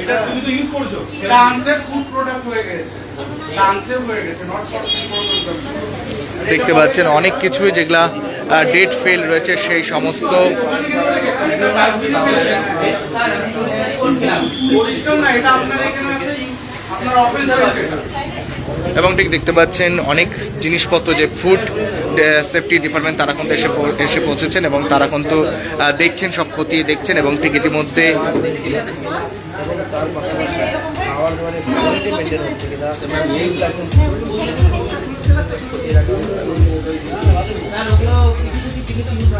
এটা তুমি তো ইউজ করছ। এটা আনসেফ ফুড প্রোডাক্ট হয়ে গেছে। এটা হয়ে গেছে নট দেখতে পাচ্ছেন অনেক কিছুই যেগুলা ডেট ফেল রয়েছে সেই সমস্ত পরিষ্কার না এটা আপনার এখানে আছে আপনার অফিস আছে এটা এবং ঠিক দেখতে পাচ্ছেন অনেক জিনিসপত্র যে ফুড সেফটি ডিপার্টমেন্ট তারা কিন্তু এসে এসে পৌঁছেছেন এবং তারা কিন্তু দেখছেন সব খতিয়ে দেখছেন এবং ঠিক ইতিমধ্যে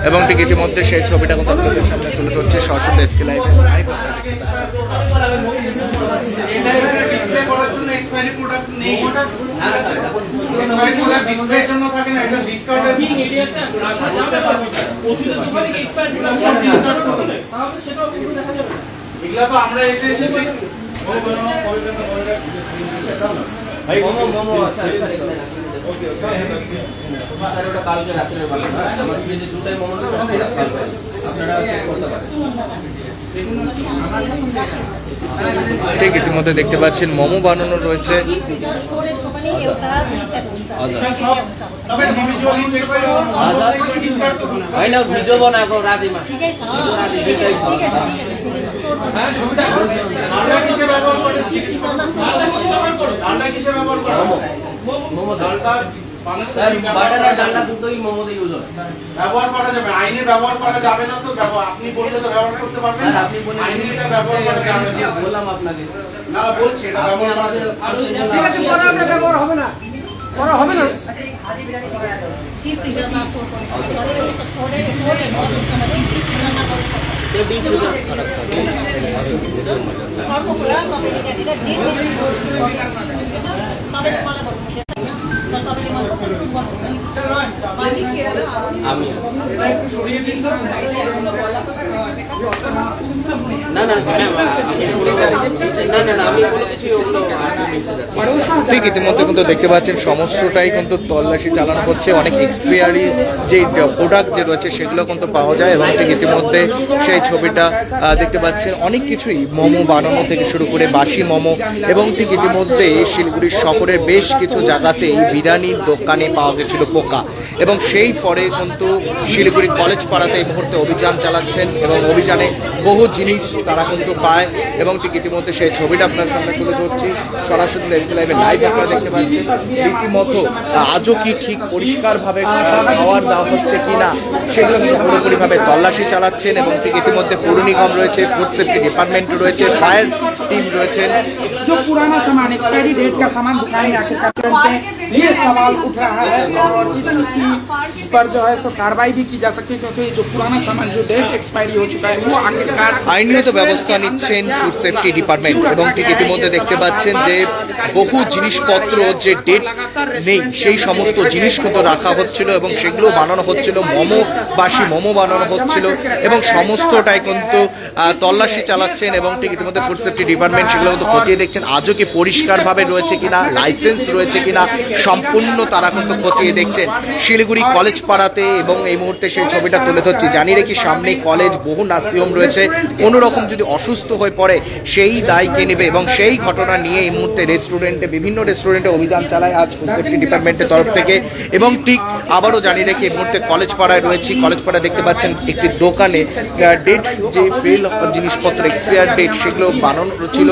এবং ঠিক ইতিমধ্যে সেই ছবিটা কিন্তু আপনাদের সামনে তুলে ধরছে। সরস্বতী এসকে লাইভ এটা এখানে ডিসপ্লে করার জন্য এক্সপায়ারি প্রোডাক্ট নেই। এক্সপায়ারি প্রোডাক্ট ডিসপ্লের জন্য থাকে না এটা ডিসকাউন্টের এটা সব ডিসকাউন্ট করে এগুলা তো আমরা এসে এসে চেক মোমো মোমো আচ্ছা আচ্ছা স্যার ওটা কালকে আমার ফ্রিজে দুটাই মোমো আপনারা করতে পারেন। ঠিক ইতিমধ্যে দেখতে পাচ্ছেন মোমো বানানো রয়েছে। মোমো ডালটা স্যার বাটার আর ডালনা দুটোই মোমোতে ইউজ হয় ব্যবহার করা যাবে আইনে ব্যবহার করা যাবে না তো আপনি বললে তো ব্যবহার করতে পারবেন স্যার আপনি বলে আইনে এটা ব্যবহার করা যাবে না। বললাম আপনাকে। না বলছি এটা আপনি ব্যবহার করা আমাদের যাবে ঠিক আছে পরে আপনার ব্যবহার হবে না। করা হবে না। डिप ঠিক ইতিমধ্যে কিন্তু দেখতে পাচ্ছেন সমস্তটাই কিন্তু তল্লাশি চালানো হচ্ছে। অনেক এক্সপায়ারি যে প্রোডাক্ট যে রয়েছে সেগুলো কিন্তু পাওয়া যায় এবং ঠিক ইতিমধ্যে সেই ছবিটা দেখতে পাচ্ছেন, অনেক কিছুই মোমো বানানো থেকে শুরু করে বাসি মোমো এবং ঠিক ইতিমধ্যে শিলিগুড়ি শহরের বেশ কিছু জায়গাতেই বিরিয়ানির দোকানে পাওয়া গেছিল পোকা এবং সেই পরে কিন্তু শিলিগুড়ি কলেজ পাড়াতে এই মুহূর্তে অভিযান চালাচ্ছেন এবং অভিযানে বহু জিনিস তারা কিন্তু পায় এবং ঠিক ইতিমধ্যে সেই ছবিটা আপনার সামনে তুলে ধরছি সরাসরি এসকে লাইভে লাইভ আপনারা দেখতে পাচ্ছেন রীতিমতো আজও কি ঠিক পরিষ্কারভাবে আহ, খাওয়ার দেওয়া হচ্ছে কিনা সেগুলো কিন্তু পুরোপুরিভাবে তল্লাশি চালাচ্ছেন এবং ঠিক ইতিমধ্যে পৌর নিগম রয়েছে ফুড সেফটি ডিপার্টমেন্ট রয়েছে ফায়ার টিম রয়েছেন जो पुराना सामान एक्सपायरी डेट का सामान दुकान में आखिर का तुरंत ये सवाल उठ रहा है और इसकी इस पर जो है सो कार्रवाई भी की जा सकती है क्योंकि जो पुराना सामान जो डेट एक्सपायरी हो चुका है वो आखिरकार আইনত ব্যবস্থা নিচ্ছেন ফুড সেফটি ডিপার্টমেন্ট এবং ঠিক ইতিমধ্যে দেখতে পাচ্ছেন যে বহু জিনিসপত্র যে ডেট নেই সেই সমস্ত জিনিস কিন্তু রাখা হচ্ছিল এবং সেগুলো বানানো হচ্ছিল মোমো বাসি মোমো বানানো হচ্ছিল এবং সমস্তটাই কিন্তু আহ, তল্লাশি চালাচ্ছেন এবং ঠিক ইতিমধ্যে ফুড সেফটি ডিপার্টমেন্ট সেগুলো কিন্তু খতিয়ে দেখছেন আজও কি পরিষ্কারভাবে রয়েছে কিনা লাইসেন্স রয়েছে কিনা সম্পূর্ণ তারা কিন্তু খতিয়ে দেখছেন। শিলিগুড়ি কলেজ পাড়াতে এবং এই মুহূর্তে সেই ছবিটা তুলে ধরছি। জানি রেখি সামনে কলেজ, বহু নার্সিংহোম রয়েছে। কোনো রকম যদি অসুস্থ হয়ে পড়ে, সেই দায় কে নেবে? এবং সেই ঘটনা নিয়ে এই মুহূর্তে রেস্টুরেন্টে বিভিন্ন রেস্টুরেন্টে অভিযান চালায় আজ ফুড সেফটি ডিপার্টমেন্টের তরফ থেকে। এবং ঠিক আবারও জানি রেখে এই মুহূর্তে কলেজ পাড়ায় রয়েছি। কলেজ পাড়ায় দেখতে পাচ্ছেন একটি দোকানে ডেট যে ফেল জিনিসপত্র এক্সপায়ার ডেট সেগুলো বানানো ছিল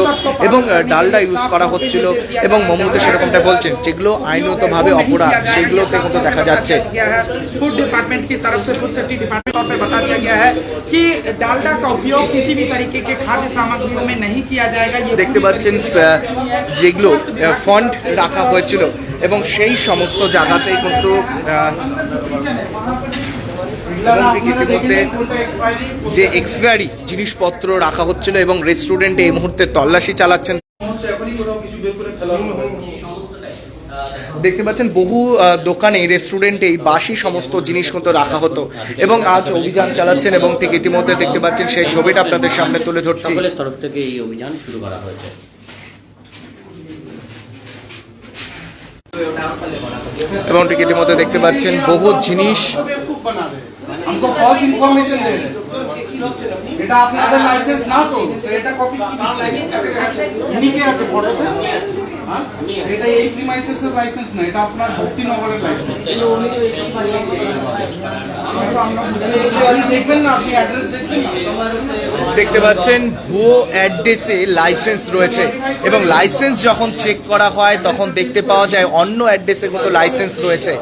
এবং ডালডা ইউজ করা হচ্ছিল এবং মমতা সেরকমটা বলছেন। যেগুলো আইনতভাবে অপরাধ সেগুলোতে কিন্তু দেখা যাচ্ছে गया है फूड डिपार्टमेंट की तरफ से फूड सेफ्टी डिपार्टमेंट तौर पे बता दिया गया है कि डालडा का उपयोग किसी भी तरीके के खाद्य सामग्रियों में नहीं किया जाएगा ये দেখতে পাচ্ছেন আহ, যেগুলো ফন্ড রাখা হয়েছিল এবং সেই সমস্ত জায়গাতেই কিন্তু আহ, এবং ঠিক ইতিমধ্যে যে এক্সপায়ারি জিনিসপত্র রাখা হচ্ছিল এবং রেস্টুরেন্টে এই মুহূর্তে তল্লাশি চালাচ্ছেন এখনই কোথাও কিছু বের করে ফেলা হবে দেখতে পাচ্ছেন বহু আহ, দোকানে রেস্টুরেন্টে এই বাসি সমস্ত জিনিস কিন্তু রাখা হতো এবং আজ অভিযান চালাচ্ছেন এবং ঠিক ইতিমধ্যে দেখতে পাচ্ছেন সেই ছবিটা আপনাদের সামনে তুলে ধরছি সকলের তরফ থেকে এই অভিযান শুরু করা হয়েছে এবং ঠিক ইতিমধ্যে দেখতে পাচ্ছেন বহু জিনিস बेवकूफ बना रहे हैं। हमको फॉल्स इंफॉर्मेशन दे रहे हैं এটা আপনাদের লাইসেন্স না তো তো এটা কপি কি নিকে আছে ফটোতে হ্যাঁ? এটা এই প্রিমাইসেসের লাইসেন্স না এটা আপনার ভক্তিনগরের লাইসেন্স কিন্তু উনি তো এটাই বানিয়ে দিয়েছেন আপনি দেখবেন না আপনি অ্যাড্রেস দেখবেন দেখতে পাচ্ছেন ভুয়ো অ্যাড্রেসে লাইসেন্স রয়েছে এবং লাইসেন্স যখন চেক করা হয় তখন দেখতে পাওয়া যায় অন্য অ্যাড্রেসে কত লাইসেন্স রয়েছে।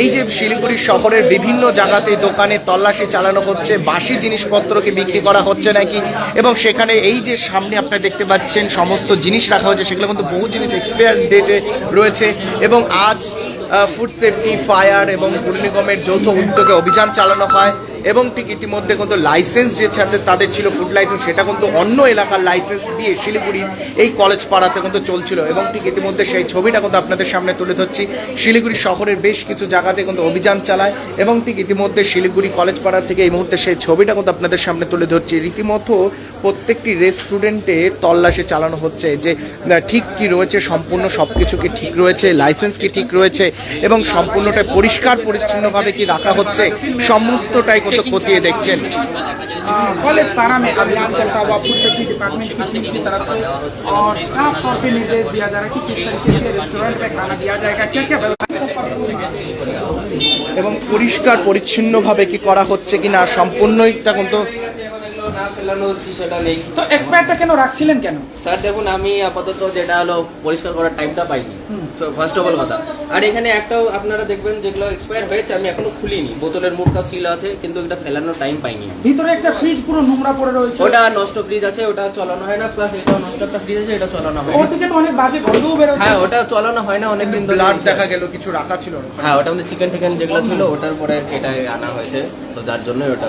এই যে শিলিগুড়ি শহরের বিভিন্ন জায়গাতে দোকানে তল্লাশি চালানো হচ্ছে, বাসি জিনিসপত্রকে বিক্রি করা হচ্ছে নাকি? এবং সেখানে এই যে সামনে আপনারা দেখতে পাচ্ছেন সমস্ত জিনিস রাখা হয়েছে, সেগুলো কিন্তু বহু জিনিস এক্সপায়ার ডেটে রয়েছে। এবং আজ ফুড সেফটি ফায়ার এবং পুর নিগমের যৌথ উদ্যোগে অভিযান চালানো হয়। এবং ঠিক ইতিমধ্যে কিন্তু লাইসেন্স যে সাথে তাদের ছিল ফুড লাইসেন্স, সেটা কিন্তু অন্য এলাকার লাইসেন্স দিয়ে শিলিগুড়ির এই কলেজ পাড়াতে কিন্তু চলছিল। এবং ঠিক ইতিমধ্যে সেই ছবিটা কিন্তু আপনাদের সামনে তুলে ধরছি। শিলিগুড়ি শহরের বেশ কিছু জায়গাতে কিন্তু অভিযান চালায় এবং ঠিক ইতিমধ্যে শিলিগুড়ি কলেজ পাড়া থেকে এই মুহূর্তে সেই ছবিটা কিন্তু আপনাদের সামনে তুলে ধরছি। রীতিমতো প্রত্যেকটি রেস্টুরেন্টে তল্লাশি চালানো হচ্ছে যে ঠিক কি রয়েছে, সম্পূর্ণ সব কিছু কি ঠিক রয়েছে, লাইসেন্স কি ঠিক রয়েছে এবং সম্পূর্ণটাই পরিষ্কার, পরিচ্ছন্নভাবে কি রাখা হচ্ছে, সমস্তটাই কিন্তু খতিয়ে দেখছেন कॉलेज पारा में अभियान चलता हुआ फूड सेफ्टी डिपार्टमेंट की टीम की तरफ से और साफ तौर पे निर्देश दिया जा रहा है कि किस तरीके से रेस्टोरेंट में खाना दिया जाएगा क्या क्या এবং পরিষ্কার পরিচ্ছন্নভাবে কি করা হচ্ছে কি না সম্পূর্ণইটা কিন্তু না ফেলানো সেটা নেই তো এক্সপায়ারটা কেন রাখছিলেন কেন স্যার দেখুন আমি আপাতত যেটা হলো পরিষ্কার করার টাইমটা পাইনি ফার্স্ট অফ অল কথা। আর এখানে একটাও আপনারা দেখবেন যেগুলো এক্সপায়ার হয়েছে আমি এখনও খুলিনি। বোতলের মুখটা সিল আছে কিন্তু এটা ফেলানোর টাইম পাইনি ভিতরে একটা ফ্রিজ পুরো নোংরা পড়ে রয়েছে। ওটা নষ্ট ফ্রিজ আছে ওটা চালানো হয় না প্লাস এটাও নষ্ট একটা ফ্রিজ আছে এটা চালানো হয় ওর না থেকে তো অনেক বাজে গন্ধও বেরোচ্ছে। হ্যাঁ ওটা চালানো হয় না অনেকদিন ধরে ব্লাড দেখা গেল কিছু রাখা ছিল না। হ্যাঁ ওটার মধ্যে চিকেন টিকেন যেগুলো ছিল ওটার পরে কেটে আনা হয়েছে। তো যার জন্যই ওটা।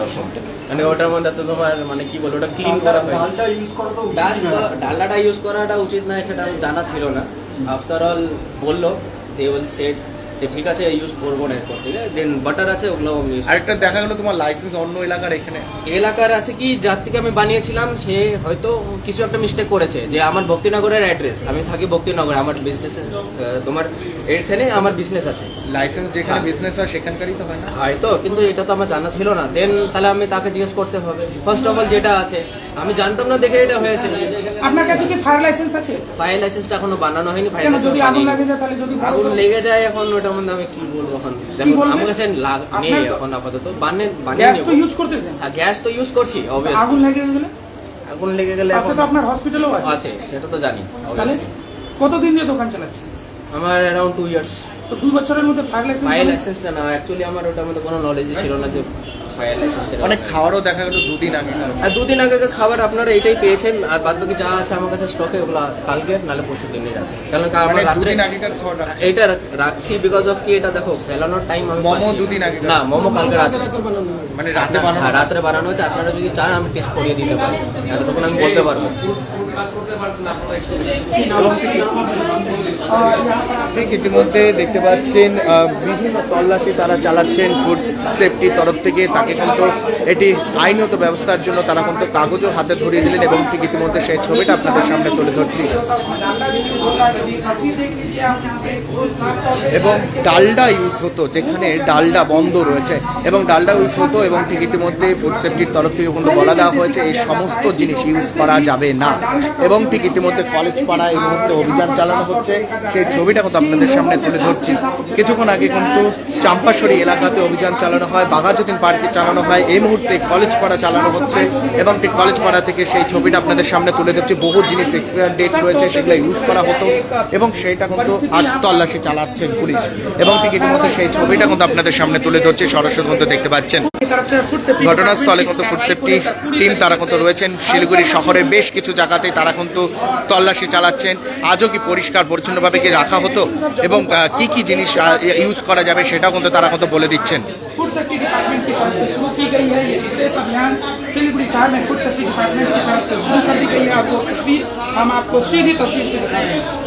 মানে ওটার মধ্যে তো তোমার মানে কি বলব ওটা ক্লিন করা হয় ডাল ডালনাটা ইউজ করাটা উচিত নয় সেটা জানা ছিল না। আফটার অল বলল দে উইল সেট যে ঠিক আছে ইউজ করব না এরপর থেকে দেন বাটার আছে ওগুলো আরেকটা দেখা গেল তোমার লাইসেন্স অন্য এলাকার এখানে। এলাকার আছে কি যার থেকে আমি বানিয়েছিলাম সে হয়তো কিছু একটা মিস্টেক করেছে যে আমার ভক্তিনগরের অ্যাড্রেস আমি থাকি ভক্তিনগরে আমার বিজনেস তোমার এখানে আমার বিজনেস আছে। লাইসেন্স যেখানে বিজনেস হয় সেখানকারই তো হয় না। হয়তো কিন্তু এটা তো আমার জানা ছিল না। দেন তাহলে আমি তাকে জিজ্ঞেস করতে হবে। ফার্স্ট অফ অল যেটা আছে আমি জানতাম না দেখে এটা হয়েছে আপনার কাছে কি ফায়ার লাইসেন্স আছে? ফায়ার লাইসেন্সটা এখনও বানানো হয়নি ফায়ার কেন যদি আগুন লাগে যায় তাহলে যদি আগুন লেগে যায় এখন ওটার মধ্যে আমি কি বলব এখন? দেখুন আমার কাছে লাগ- নেই এখন আপাতত বানিয়ে বানিয়ে গ্যাস তো ইউজ করতেছেন। হ্যাঁ গ্যাস তো ইউজ করছি অবভিয়াসলি আগুন লেগে গেলে? আগুন লেগে গেলে এখন তো আপনার হসপিটালও আছে। আছে সেটা তো জানি তাহলে। কতদিন দিয়ে দোকান চালাচ্ছে আমার অ্যারাউন্ড টু ইয়ার্স তো দুই বছরের মধ্যে ফায়ার লাইসেন্স ফায়ার লাইসেন্সটা না অ্যাকচুয়ালি আমার ওটার মধ্যে কোনো নলেজই ছিল না যে ফায়ার লাইসেন্সের অনেক খাওয়ারও দেখা গেল দুদিন আগে। আর দুদিন আগে খাবার আপনারা এটাই পেয়েছেন আর বাদ বাকি যা আছে আমার কাছে স্টকে ওগুলো কালকে নালে পরশু দিনের আছে কারণ কি মানে রাত্রে আগেকার এটা রাখছি বিকজ অফ কি এটা দেখো ফেলানোর টাইম আমি মোমো দুদিন আগে না মোমো কালকে রাত্রে। মানে রাতে হ্যাঁ, বানানো? রাত্রে বানানো হচ্ছে আপনারা যদি চান আমি টেস্ট করিয়ে দিতে পারি। এতটুকু আমি বলতে পারব। ঠিক ইতিমধ্যে দেখতে পাচ্ছেন আহ, বিভিন্ন তল্লাশি তারা চালাচ্ছেন ফুড সেফটির তরফ থেকে তাকে কিন্তু এটি আইনত ব্যবস্থার জন্য তারা কিন্তু কাগজও হাতে ধরিয়ে দিলেন এবং ঠিক ইতিমধ্যে সেই ছবিটা আপনাদের সামনে তুলে ধরছি। এবং ডালডা ইউজ হতো, যেখানে ডালডা বন্ধ রয়েছে। এবং ডালডা ইউজ হতো এবং ঠিক ইতিমধ্যে ফুড সেফটির তরফ থেকে কিন্তু বলা দেওয়া হয়েছে, এই সমস্ত জিনিস ইউজ করা যাবে না। এবং ঠিক ইতিমধ্যে কলেজ পাড়া এই মুহূর্তে অভিযান চালানো হচ্ছে, সেই ছবিটা কিন্তু আপনাদের সামনে তুলে ধরছি। কিছুক্ষণ আগে কিন্তু চাম্পাশরী এলাকাতে অভিযান চালানো হয়, বাঘাযতীন পার্কে চালানো হয়, এই মুহূর্তে মুহূর্তে কলেজ পাড়া চালানো হচ্ছে এবং ঠিক কলেজ পাড়া থেকে সেই ছবিটা আপনাদের সামনে তুলে ধরছে। বহু জিনিস এক্সপায়ার ডেট রয়েছে, সেগুলো ইউজ করা হতো এবং সেইটা কিন্তু আজ তল্লাশি চালাচ্ছেন পুলিশ। এবং ঠিক ইতিমধ্যে সেই ছবিটা কিন্তু আপনাদের সামনে তুলে ধরছে, সরাসরি কিন্তু দেখতে পাচ্ছেন। ঘটনাস্থলে কিন্তু ফুড সেফটি টিম তারা কিন্তু রয়েছেন। শিলিগুড়ি শহরের বেশ কিছু জায়গাতে তারা কিন্তু তল্লাশি চালাচ্ছেন। আজও কি পরিষ্কার পরিচ্ছন্নভাবে কি রাখা হতো এবং কি কি জিনিস ইউজ করা যাবে সেটাও কিন্তু তারা কিন্তু বলে দিচ্ছেন। की गई है। ये विशेष अभियान सिलीगुड़ी शहर में फ़ूड सेफ्टी डिपार्टमेंट की तरफ़ से शुरू कर दी गई है। आपको तस्वीर हम आपको सीधी तस्वीर से दिखाएँगे।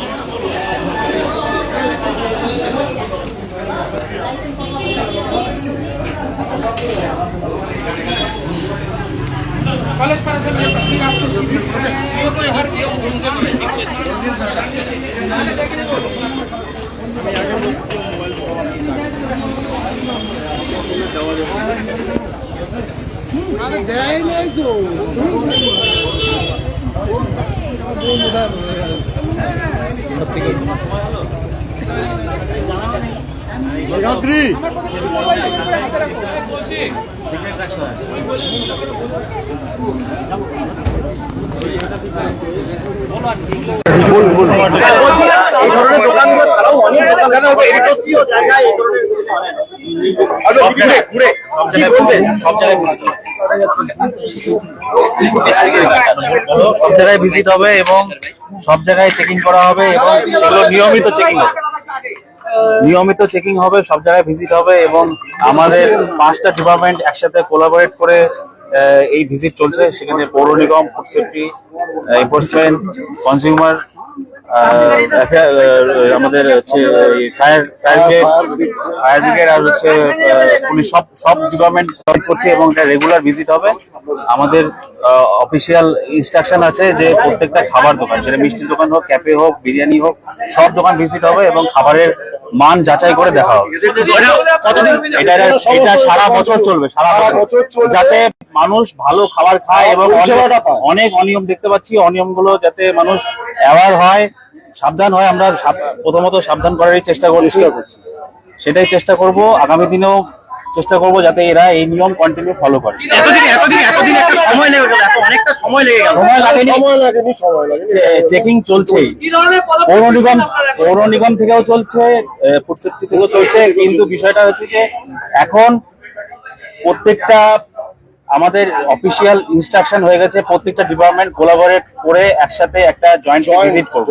থেকে এই ধরনের দোকানগুলো ছাড়াও অনেক ঘুরে। সব জায়গায় ভিজিট হবে এবং সব জায়গায় চেকিং করা হবে এবং সেগুলো নিয়মিত চেকিং হবে। নিয়মিত চেকিং হবে, সব জায়গায় ভিজিট হবে এবং আমাদের পাঁচটা ডিপার্টমেন্ট একসাথে কোলাবোরেট করে এই ভিজিট চলছে। সেখানে পৌর নিগম ফুড সেফটি এনফোর্সমেন্ট কনজিউমার আমাদের হচ্ছে fire fire brigade fire brigade আর হচ্ছে পুলিশ সব সব ডিপার্টমেন্ট করছে এবং এটা রেগুলার ভিজিট হবে। আমাদের অফিসিয়াল ইনস্ট্রাকশন আছে যে প্রত্যেকটা খাবার দোকান সেটা মিষ্টির দোকান হোক ক্যাফে হোক বিরিয়ানি হোক সব দোকান ভিজিট হবে এবং খাবারের মান যাচাই করে দেখা হবে। এটা এটা সারা বছর চলবে সারা বছর। যাতে মানুষ ভালো খাবার খায় এবং অনেক- অনেক অনিয়ম দেখতে পাচ্ছি অনিয়মগুলো যাতে মানুষ অ্যাওয়ার হয়। সাবধান হয় আমরা সাব- প্রথমত সাবধান করারই চেষ্টা করছি। সেটাই চেষ্টা করব আগামী দিনেও চেষ্টা করব যাতে এরা এই নিয়ম কন্টিনিউ ফলো করে। এতদিন এতদিন এতদিন একটা সময় লেগে গেল অনেকটা সময় লেগে গেল। সময় লাগেনি। চেকিং চলছেই পৌর নিগম পৌর নিগম থেকেও চলছে ফুড সেফটি থেকেও চলছে কিন্তু বিষয়টা হচ্ছে যে এখন প্রত্যেকটা আমাদের অফিসিয়াল ইনস্ট্রাকশন হয়ে গেছে প্রত্যেকটা ডিপার্টমেন্ট কোলাবোরেট করে একসাথে একটা জয়েন্ট ভিজিট করব।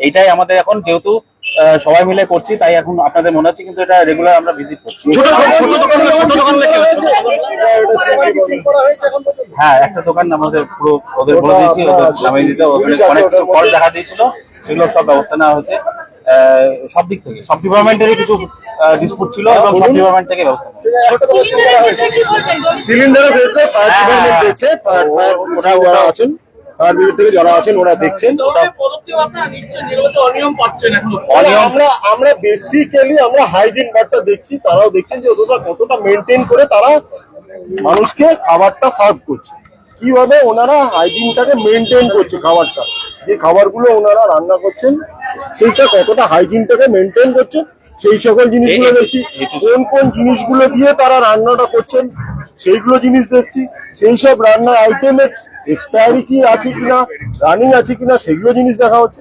এইটাই আমাদের এখন যেহেতু আহ, সবাই মিলে করছি তাই এখন আপনাদের মনে হচ্ছে কিন্তু এটা রেগুলার আমরা ভিজিট করছি। হ্যাঁ একটা দোকান আমাদের পুরো ওদের বলে দিয়েছি ওদের নামিয়ে দিতে ওখানে অনেক ফল দেখা দিয়েছিল সেগুলো সব ব্যবস্থা নেওয়া হয়েছে। আহ, সব দিক থেকে সব ডিপার্টমেন্টেরই কিছু ডিসপুট ছিল এবং সব ডিপার্টমেন্ট থেকে ব্যবস্থা সিলিন্ডারের ক্ষেত্রে ফায়ার ডিপার্টমেন্ট। দেখছে ফায়ার ফায়ার ওরা ওরা আছেন ফায়ার ব্রিগেড থেকে যারা আছেন ওরা দেখছেন। আমরা আমরা বেসিক্যালি আমরা হাইজিন বারটা দেখছি তারাও দেখছেন যে ওটা কতটা মেনটেন করে তারা মানুষকে খাবারটা সার্ভ করছে। কীভাবে ওনারা হাইজিনটাকে মেনটেন করছে খাবারটা? যে খাবারগুলো ওনারা রান্না করছেন সেইটা কতটা হাইজিনটাকে মেনটেন করছে সেই সকল জিনিসগুলো দেখছি। কোন কোন জিনিসগুলো দিয়ে তারা রান্নাটা করছেন সেইগুলো জিনিস দেখছি। সেই সব রান্নার আইটেমের এক্সপায়ারি কি আছে কিনা রানিং আছে কিনা সেগুলো জিনিস দেখা হচ্ছে।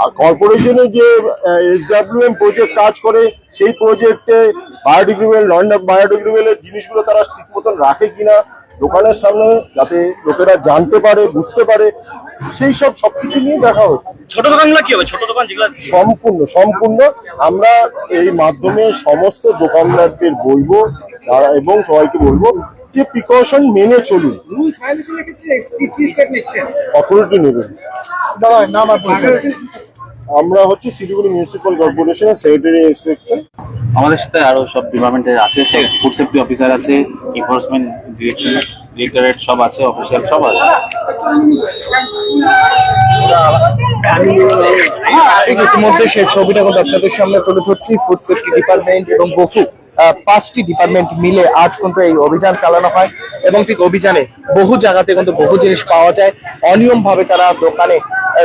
আর কর্পোরেশনের যে এস ডাব্লিউ এম প্রজেক্ট কাজ করে সেই প্রজেক্টে বায়োডিগ্রেবল নন বায়োডিগ্রেবলের জিনিসগুলো তারা ঠিক মতন রাখে কিনা দোকানের সামনে যাতে লোকেরা জানতে পারে বুঝতে পারে সেই সব সবকিছু নিয়ে দেখা হচ্ছে। ছোট দোকানগুলো কি হবে? ছোট দোকান যেগুলো সম্পূর্ণ সম্পূর্ণ। আমরা এই মাধ্যমে সমস্ত দোকানদারদের বলব তারা- এবং সবাইকে বলব যে প্রিকশন মেনে চলুন। অথরিটি নেবেন আমরা হচ্ছে শিলিগুড়ি মিউনিসিপাল কর্পোরেশনের সেক্রেটারি ইন্সপেক্টর আমাদের সাথে আরও সব ডিপার্টমেন্টের আছে ফুড সেফটি অফিসার আছে এনফোর্সমেন্ট ডিরেক্টরেট সব আছে অফিসিয়াল সব আছে। ইতিমধ্যে সেই ছবিটা কিন্তু আপনাদের সামনে তুলে ধরছি ফুড সেফটি ডিপার্টমেন্ট এবং বহু পাঁচটি ডিপার্টমেন্ট মিলে আজ কিন্তু এই অভিযান চালানো হয় এবং ঠিক অভিযানে বহু জায়গাতে কিন্তু বহু জিনিস পাওয়া যায়। অনিয়ম ভাবে তারা দোকানে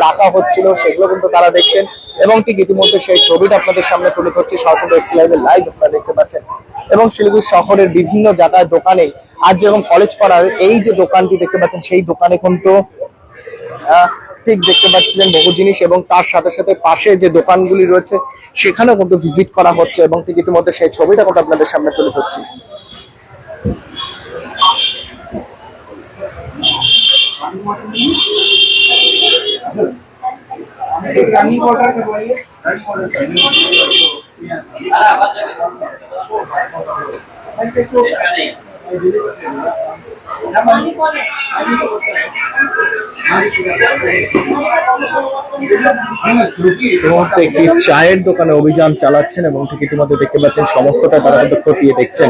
রাখা হচ্ছিল, সেগুলো কিন্তু তারা দেখছেন। এবং ঠিক ইতিমধ্যে সেই ছবিটা আপনাদের সামনে তুলে ধরছি সরাসরি লাইভে লাইভ আপনারা দেখতে পাচ্ছেন। এবং শিলিগুড়ি শহরের বিভিন্ন জায়গায় দোকানে আজ যেরকম কলেজ পাড়ার এই যে দোকানটি দেখতে পাচ্ছেন, সেই দোকানে কিন্তু ঠিক দেখতে পাচ্ছিলেন বহু জিনিস এবং তার সাথে সাথে পাশে যে দোকানগুলি রয়েছে, সেখানেও কিন্তু ভিজিট করা হচ্ছে এবং ঠিক ইতিমধ্যে সেই ছবিটা কিন্তু আপনাদের সামনে তুলে ধরছি। এই মুহূর্তে একটি চায়ের দোকানে অভিযান চালাচ্ছেন এবং ঠিক ইতিমধ্যে দেখতে পাচ্ছেন সমস্তটা তারা কিন্তু খতিয়ে দেখছেন।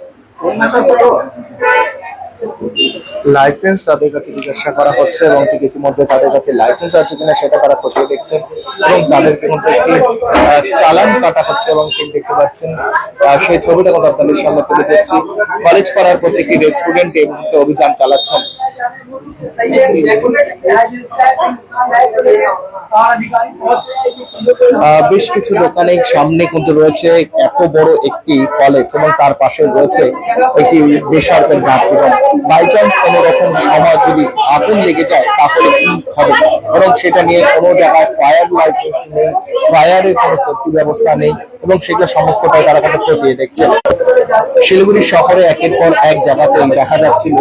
কত লাইসেন্স তাদের কাছে জিজ্ঞাসা করা হচ্ছে এবং ঠিক ইতিমধ্যে তাদের কাছে লাইসেন্স আছে কিনা সেটা তারা খতিয়ে দেখছেন এবং তাদেরকে কিন্তু একটি চালান কাটা হচ্ছে এবং ঠিক দেখতে পাচ্ছেন। সেই ছবিটা কিন্তু আপনাদের সামনে তুলে দিচ্ছি কলেজ পাড়ার প্রত্যেকটি রেস্টুরেন্টে এই মুহূর্তে অভিযান চালাচ্ছেন। বেশ কিছু দোকানের সামনে কিন্তু রয়েছে এত বড় একটি কলেজ এবং তার পাশে রয়েছে একটি বেসরকারি নার্সিংহোম বাই চান্স কোনো রকম সমাজ যদি আগুন লেগে যায়, তাহলে কি হবে? বরং সেটা নিয়ে কোনো জায়গায় ফায়ার লাইসেন্স নেই ফায়ারের কোনো সেফটি ব্যবস্থা নেই, এবং সেটা সমস্তটাই তারা কিন্তু খতিয়ে দেখছে। শিলিগুড়ি শহরে একের পর এক জায়গাতেই দেখা যাচ্ছিল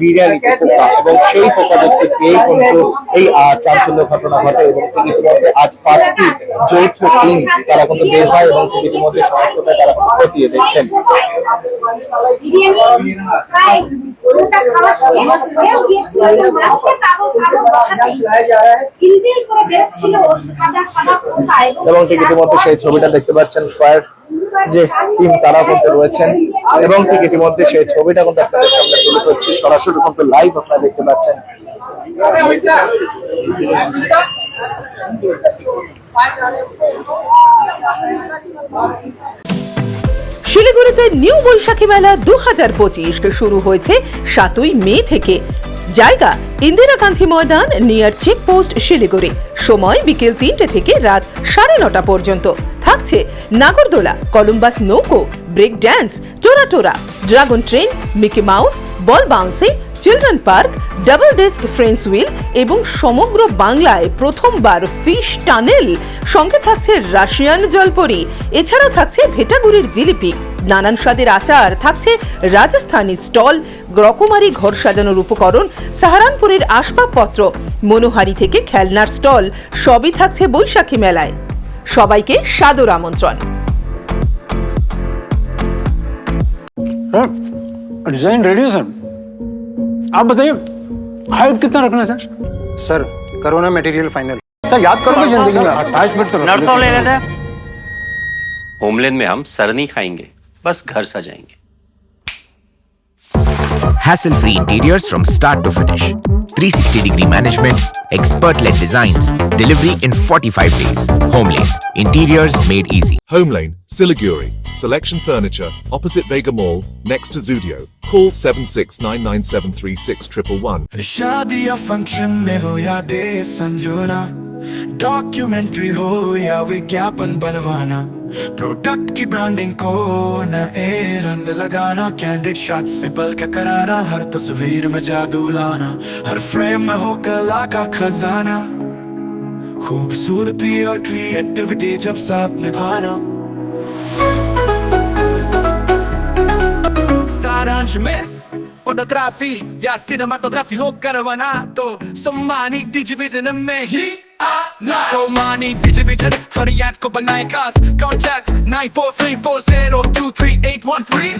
বিরিয়ানিতে পোকা, এবং সেই পোকা দেখতে পেয়ে কিন্তু এই চাঞ্চল্য ঘটনা ঘটে এবং ইতিমধ্যে আজ পাঁচটি যৌথ টিম তারা কিন্তু বের হয় এবং ইতিমধ্যে সমস্তটা তারা কিন্তু খতিয়ে দেখছেন। এবং ঠিক ইতিমধ্যে সেই ছবিটা দেখতে পাচ্ছেন ফায়ার যে টিম তারা কিন্তু রয়েছেন। এবং ঠিক ইতিমধ্যে সেই ছবিটা কিন্তু আপনাদের সামনে তুলে ধরছি। সরাসরি কিন্তু লাইভ আপনারা দেখতে পাচ্ছেন। শিলিগুড়িতে নিউ বৈশাখী মেলা দু হাজার পঁচিশ শুরু হয়েছে সাতই মে থেকে। জায়গা, ইন্দিরা গান্ধী ময়দান নিয়ার চেকপোস্ট শিলিগুড়ি। সময় বিকেল তিনটে থেকে রাত সাড়ে নটা পর্যন্ত। থাকছে নাগরদোলা, কলম্বাস নৌকো ব্রেক ড্যান্স টোরা টোরা dragon train Mickey Mouse ball bouncing children park double desk ferris wheel এবং সমগ্র বাংলায় প্রথমবার ফিশ টানেল সঙ্গে থাকছে রাশিয়ান জলপরি এছাড়াও থাকছে ভেটাগুড়ির জিলিপি। নানান স্বাদের আচার, থাকছে রাজস্থানি স্টল রকমারি ঘর সাজানোর উপকরণ, সাহারানপুরের আসবাবপত্র, মনোহারি থেকে খেলনার স্টল, সবই থাকছে বৈশাখী মেলায়। সবাইকে সাদর আমন্ত্রণ। सर डिज़ाइन रेडी है सर। आप बताइए हाइट कितना रखना है सर? सर करो ना मटेरियल फाइनल सर याद करोगे ज़िंदगी में। अट्ठाईस मिनट करो नर्सों ले लेते हैं। होमलैंड में हम सर नहीं खाएँगे बस घर सजाएँगे। Hassle free interiors from start to finish. 360 degree management, expert led designs, delivery in 45 days. Homelane, interiors made easy. Home Lane, Siliguri. Selection Furniture, opposite Vega Mall, next to Zudio. Call 7699736111. Documentary हो या विज्ञापन बनवाना product की branding को न ए रंग लगाना candid shot से पल के कराना हर तस्वीर में जादू लाना हर फ्रेम में हो कला का खजाना खूबसूरती और क्रिएटिविटी जब साथ निभाना सारांश में फोटोग्राफी या सिनेमाटोग्राफी हो करवाना तो सम्मानी डिजिविजन में ही So many DJ Peter, hurry at Kobanai Cars Contact nine four three four zero two three eight one three.